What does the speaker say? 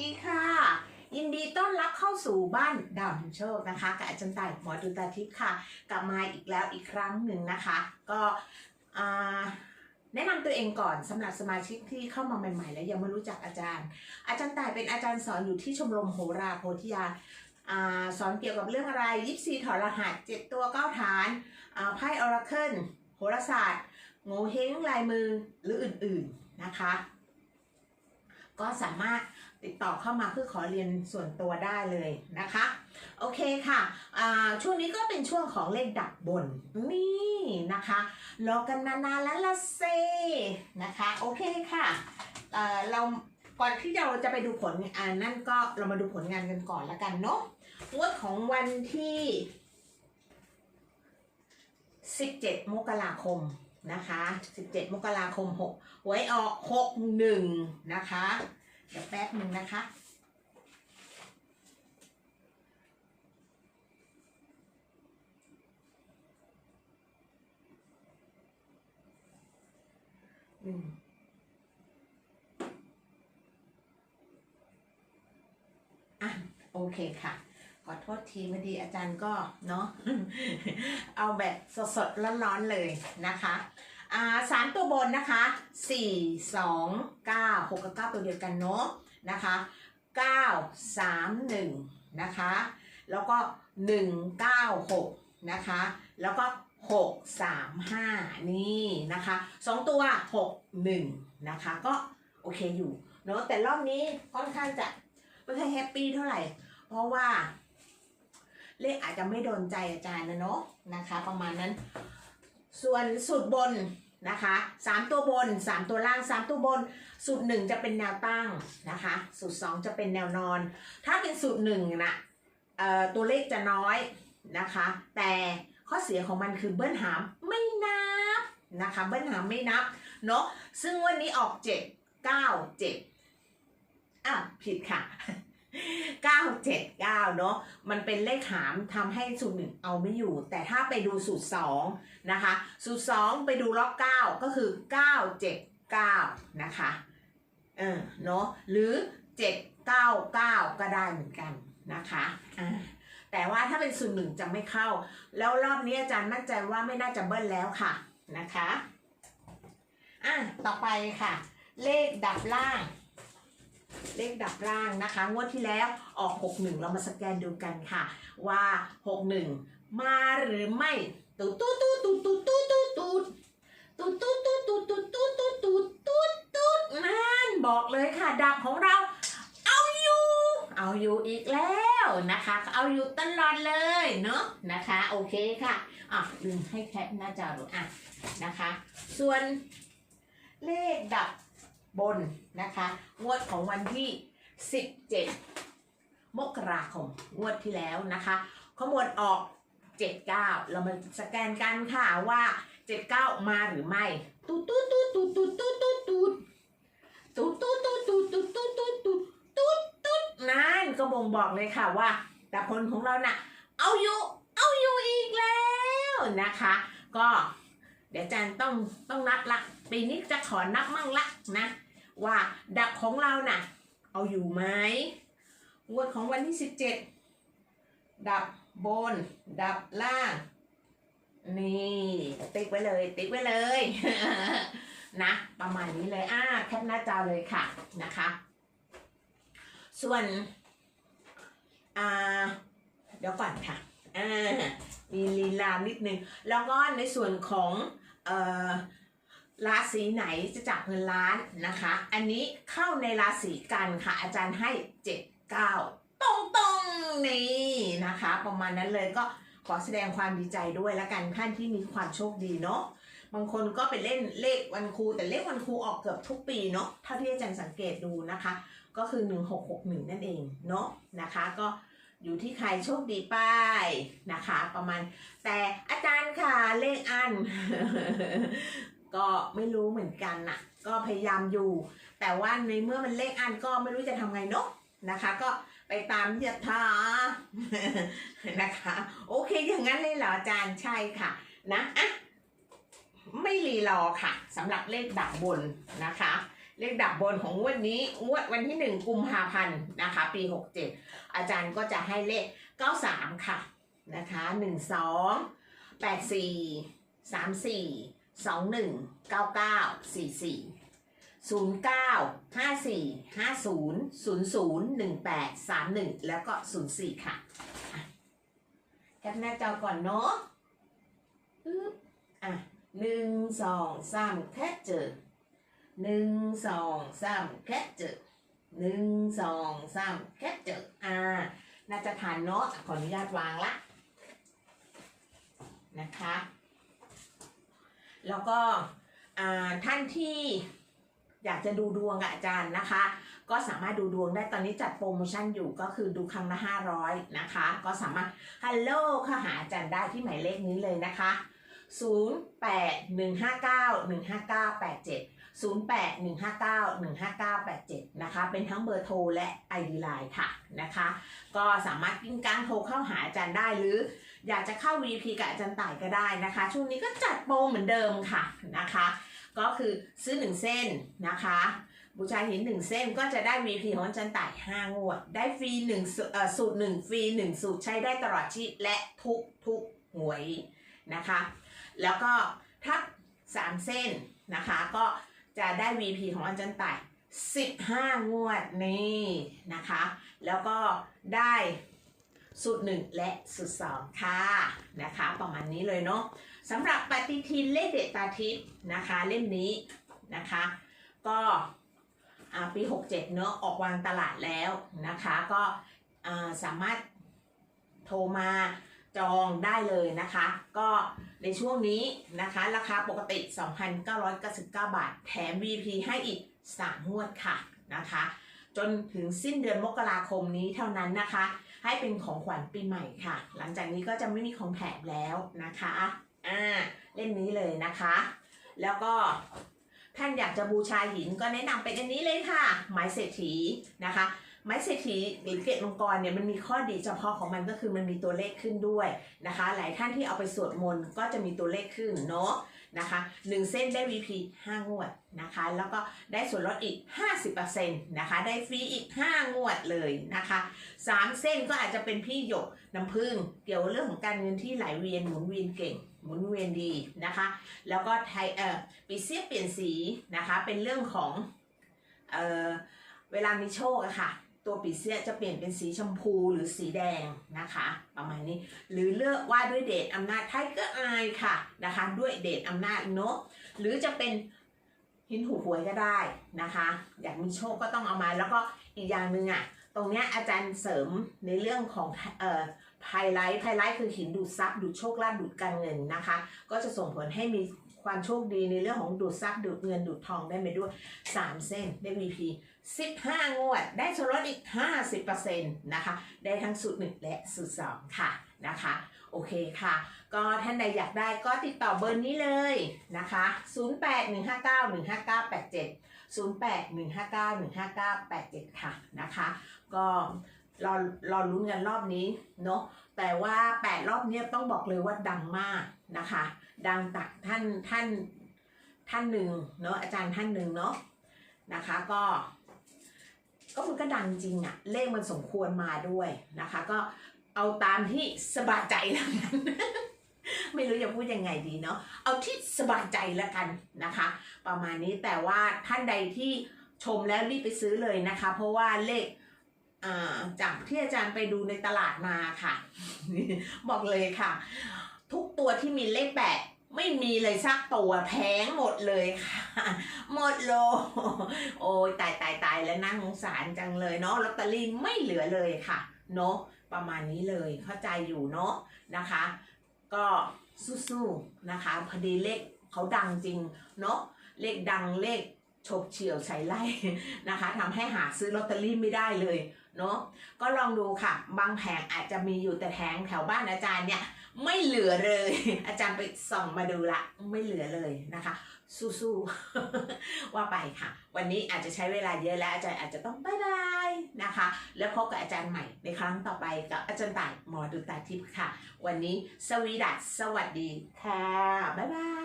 ดีค่ะ ยินดีต้อนรับเข้าสู่บ้านดาวแห่งโชคนะคะกับอาจารย์ต่ายหมอดูตาทิพย์ค่ะ กลับมาอีกแล้วอีกครั้งหนึ่งนะคะ ก็แนะนำตัวเองก่อนสำหรับสมาชิกที่เข้ามาใหม่ ๆ แล้วยังไม่รู้จักอาจารย์ อาจารย์ต่ายเป็นอาจารย์สอนอยู่ที่ชมรมโหราโพธิยาสอนเกี่ยวกับเรื่องอะไรยิปซีถอดรหัสเจ็ดตัวเก้าฐานไพ่ออราเคิลโหราศาสตร์โงเฮงลายมือหรืออื่นๆนะคะ ก็สามารถติดต่อเข้ามาเพื่อขอเรียนส่วนตัวได้เลยนะคะ โอเคค่ะอ่าช่วงนี้ก็เป็นช่วงของเลขดับบน นี่นะคะรอกันมานานแล้วละเซนะคะ โอเคค่ะเเราก่อนที่เราจะไปดูผลอ่านั่นก็เรามาดูผลงานกันก่อนล้วกันเนาะงวดของวันที่ 17 มกราคม นะคะ 17 มกราคม 6 หวยออก 61 นะคะ เดี๋ยวแป๊บหนึ่งนะคะอืมอะ โอเคค่ะ ขอโทษทีพอดีอาจารย์ก็เนาะเอาแบบสดๆร้อนๆเลยนะคะอ่าสามตัวบนนะคะสี่สองเก้าหกกับเก้าตัวเดียวกันเนาะนะคะเก้าสามหนึ่งนะคะแล้วก็หนึ่งเก้าหกนะคะแล้วก็หกสามห้านี่นะคะสองตัวหกหนึ่งนะคะก็โอเคอยู่เนาะแต่รอบนี้ค่อนข้างจะไม่ค่อยแฮปปี้เท่าไหร่ เพราะว่า เลขอาจจะไม่โดนใจอาจารย์นะเนาะนะคะ ประมาณนั้น ส่วนสูตรบนนะคะสามตัวบนสามตัวล่างสามตัวบน สูตรหนึ่งจะเป็นแนวตั้งนะคะ สูตรสองจะเป็นแนวนอน ถ้าเป็นสูตรหนึ่งนะเอ่อตัวเลขจะน้อยนะคะ แต่ข้อเสียของมันคือเบิ้ลหามไม่นับนะคะ เบิ้ลหามไม่นับเนาะซึ่งวันนี้ออกเจ็ดเก้าเจ็ดอะผิดค่ะ เก้าเจ็ดเก้าเนาะมันเป็นเลขหามทำให้สูตรหนึ่งเอาไม่อยู่ แต่ถ้าไปดูสูตรสองนะคะ สูตรสองไปดูล็อกเก้าก็คือเก้าเจ็ดเก้านะคะเออเนาะหรือเจ็ดเก้าเก้าก็ได้เหมือนกันนะคะอ่าแต่ว่าถ้าเป็นสูตรหนึ่งจะไม่เข้า แล้วรอบนี้อาจารย์มั่นใจว่าไม่น่าจะเบิ้ลแล้วค่ะนะคะอะต่อไปค่ะ เลขดับล่าง เลขดับล่างนะคะ งวดที่แล้วออก 61 เรามาสแกนดูกันค่ะ ว่า 61 มาหรือไม่ตูดตูดตูดตูดตูดตูดตูดตูดตูดตูดตูดตูดตูดตูดตูดตูดตูดตูดนั่นบอกเลยค่ะ ดับของเรา เอาอยู่ เอาอยู่อีกแล้วนะคะ เอาอยู่ตลอดเลยเนาะนะคะ โอเคค่ะอะลืมให้แคปหน้าจอดูอะนะคะ ส่วนเลขดับ บนนะคะ งวดของวันที่ 17 มกราคม งวดที่แล้วนะคะขมวดออก 79 เรามาสแกนกันค่ะว่า 79 มาหรือไม่ตูดตูดตูดตูดตูดตูดตูดตูดตูดตูดตูดตูดตูดตูดตูดตูดตูดตูดนั่นก็บ่งบอกเลยค่ะว่าแต่ผลของเราน่ะ เอาอยู่ เอาอยู่อีกแล้วนะคะ ก็เดี๋ยวอาจารย์ต้องต้องนับละ ปีนี้จะขอนับมั่งละนะ ว่าดับของเราน่ะ เอาอยู่ไหมงวดของวันที่สิบเจ็ดดับบน ดับล่าง นี่ติ๊กไว้เลย ติ๊กไว้เลย นะ ประมาณนี้เลย อ่าแคปหน้าจอเลยค่ะนะคะ ส่วน อ่า เดี๋ยวก่อนค่ะ อ่ามีลีลานิดนึง แล้วก็ในส่วนของ เอ่อ ราศีไหนจะจับเงินล้านนะคะ อันนี้เข้าในราศีกันค่ะ อาจารย์ให้เจ็ดเก้าตรงตรงๆนี่นะคะ ประมาณนั้นเลยก็ขอแสดงความดีใจด้วยละกันท่านที่มีความโชคดีเนาะบางคนก็ไปเล่นเลขวันครู แต่เลขวันครูออกเกือบทุกปีเนาะเท่าที่อาจารย์สังเกตดูนะคะ ก็คือ 1661 นั่นเองเนาะนะคะก็อยู่ที่ใครโชคดีไป้ายนะคะ ประมาณ แต่อาจารย์ค่ะเลขอัน ก็ไม่รู้เหมือนกันน่ะ ก็พยายามอยู่ แต่ว่าในเมื่อมันเลขอันก็ไม่รู้จะทำไงเนาะนะคะ ก็ไปตามยถานะคะ โอเคอย่างนั้นเลยเหรออาจารย์ใช่ค่ะนะอะไม่รีรอค่ะสำหรับเลขดับบนนะคะ เลขดับบนของงวดนี้งวดวันที่หนึ่งกุมภาพันธ์นะคะ ปีหกเจ็ดอาจารย์ก็จะให้เลขเก้าสามค่ะนะคะหนึ่ง สองหนึ่งเก้าเก้าสี่สี่ศูนย์เก้าห้าสี่ห้าศูนย์ศูนย์ศูนย์หนึ่งแปดสามหนึ่งแล้วก็ศูนย์สี่ค่ะแคปหน้าจอก่อนเนาะปึ๊บอะหนึ่งสองสามแค่เจอหนึ่งสองสามแคปเจอหนึ่งสองสามแคปเจออ่าน่าจะทานเนาะขออนุญาตวางละนะคะ แล้วก็ท่านที่อยากจะดูดวงกับอาจารย์นะคะ ก็สามารถดูดวงได้ตอนนี้จัดโปรโมชั่นอยู่ก็คือดูครั้งละ500 นะคะ ก็สามารถฮัลโหลเข้าหาอาจารย์ได้ที่หมายเลขนี้เลยนะคะ 0 8 1 5 9 1 5 9 8 7 08 159 15987 นะคะ เป็นทั้งเบอร์โทรและ ID Line ค่ะนะคะ ก็สามารถกิ้งก้างโทรเข้าหาอาจารย์ได้หรือ อยากจะเข้า VP กับอาจารย์ต่ายก็ได้นะคะ ช่วงนี้ก็จัดโปรเหมือนเดิมค่ะนะคะ ก็คือซื้อ 1 เส้นนะคะ บูชาหิน 1 เส้นก็จะได้ VP ของอาจารย์ต่าย5งวด ได้ฟรี1สูเอ่อสูตร1ฟรี1สูตรใช้ได้ตลอดชีพและทุกทุกหวยนะคะ แล้วก็ถ้า3เส้นนะคะ ก็จะได้ VP ของอาจารย์ต่าย15 งวดนี่นะคะ แล้วก็ได้สูตรหนึ่งและสูตรสองค่ะนะคะ ประมาณนี้เลยเนาะสำหรับปฏิทินเลขเดตาทิพย์นะคะ เล่มนี้นะคะ ก็ปี 67 เนอะออกวางตลาดแล้วนะคะ ก็สามารถโทรมา จองได้เลยนะคะ ก็ในช่วงนี้นะคะ ราคาปกติ 2,999 บาท แถม VP ให้อีก 3 งวดค่ะนะคะ จนถึงสิ้นเดือนมกราคมนี้เท่านั้นนะคะ ให้เป็นของขวัญปีใหม่ค่ะ หลังจากนี้ก็จะไม่มีของแถมแล้วนะคะอ่าเล่นนี้เลยนะคะ แล้วก็ท่านอยากจะบูชาหินก็แนะนำเป็นอันนี้เลยค่ะไม้เศรษฐีนะคะ ไม้เศรษฐีหรือเกตมังกรเนี่ยมันมีข้อดีเฉพาะของมันก็คือมันมีตัวเลขขึ้นด้วยนะคะ หลายท่านที่เอาไปสวดมนต์ก็จะมีตัวเลขขึ้นเนาะนะคะหนึ่งเส้นได้ VP 5 งวดนะคะ แล้วก็ได้ส่วนลดอีก 50%นะคะได้ฟรีอีก 5 งวดเลยนะคะ3เส้นก็อาจจะเป็นพี่หยกน้ำผึ้งเกี่ยวเรื่องของการเงินที่ไหลเวียนหมุนเวียนเก่งหมุนเวียนดีนะคะ แล้วก็ไทยเอ่อปีเสียเปลี่ยนสีนะคะเป็นเรื่องของเอ่อเวลามีโชคอะค่ะ ตัวปีเสียจะเปลี่ยนเป็นสีชมพูหรือสีแดงนะคะ ประมาณนี้ หรือเลือกว่าด้วยเดชอำนาจไทเกอร์อายค่ะนะคะ ด้วยเดชอำนาจเนาะหรือจะเป็นหินหูหวยก็ได้นะคะ อยากมีโชคก็ต้องเอามา แล้วก็อีกอย่างหนึ่งอะตรงเนี้ยอาจารย์เสริมในเรื่องของเอ่อไฮไลท์ไฮไลท์คือหินดูดซับดูดโชคลาภดูดการเงินนะคะ ก็จะส่งผลให้มี ความโชคดีในเรื่องของดูดซับดูดเงินดูดทองได้ไปด้วย 3 เส้นได้ VP 15 งวด ได้ส่วนลดอีก 50%นะคะ ได้ทั้งสูตร 1 และสูตร 2 ค่ะนะคะ โอเคค่ะ ก็ท่านใดอยากได้ก็ติดต่อเบอร์นี้เลยนะคะ 0815915987 0815915987 ค่ะนะคะ ก็รอรอลุ้นกันรอบนี้เนาะแต่ว่า 8 รอบเนี้ยต้องบอกเลยว่าดังมากนะคะ ดังตักท่านท่านท่านหนึ่งเนาะอาจารย์ท่านหนึ่งเนาะนะคะก็ ก็มันก็ดังจริงอะเลขมันสมควรมาด้วยนะคะ ก็เอาตามที่สบายใจแล้วกัน ไม่รู้จะพูดยังไงดีเนาะเอาที่สบายใจแล้วกันนะคะ ประมาณนี้แต่ว่าท่านใดที่ชมแล้วรีบไปซื้อเลยนะคะ เพราะว่าเลขอ่าจากที่อาจารย์ไปดูในตลาดมาค่ะ บอกเลยค่ะ ทุกตัวที่มีเลขแปดไม่มีเลยสักตัวแพงหมดเลยค่ะ หมดโล โอ้ยตายตายตายแล้วน่าสงสารจังเลยเนาะลอตเตอรี่ไม่เหลือเลยค่ะ เนาะประมาณนี้เลยเข้าใจอยู่เนาะนะคะ ก็สู้ๆนะคะพอดีเลขเขาดังจริงเนาะเลขดังเลขฉบเฉี่ยวใส่ไล่นะคะทำให้หาซื้อลอตเตอรี่ไม่ได้เลยเนาะก็ลองดูค่ะ บางแผงอาจจะมีอยู่แต่แผงแถวบ้านอาจารย์เนี่ย ไม่เหลือเลย อาจารย์ไปส่องมาดูละ ไม่เหลือเลยนะคะ สู้ๆว่าไปค่ะ วันนี้อาจจะใช้เวลาเยอะแล้ว อาจารย์อาจจะต้องบายบายนะคะ แล้วพบกับอาจารย์ใหม่ในครั้งต่อไปกับอาจารย์ต่ายหมอดูตาทิพย์ค่ะ วันนี้สวีดัสสวัสดีค่ะ บ๊ายบาย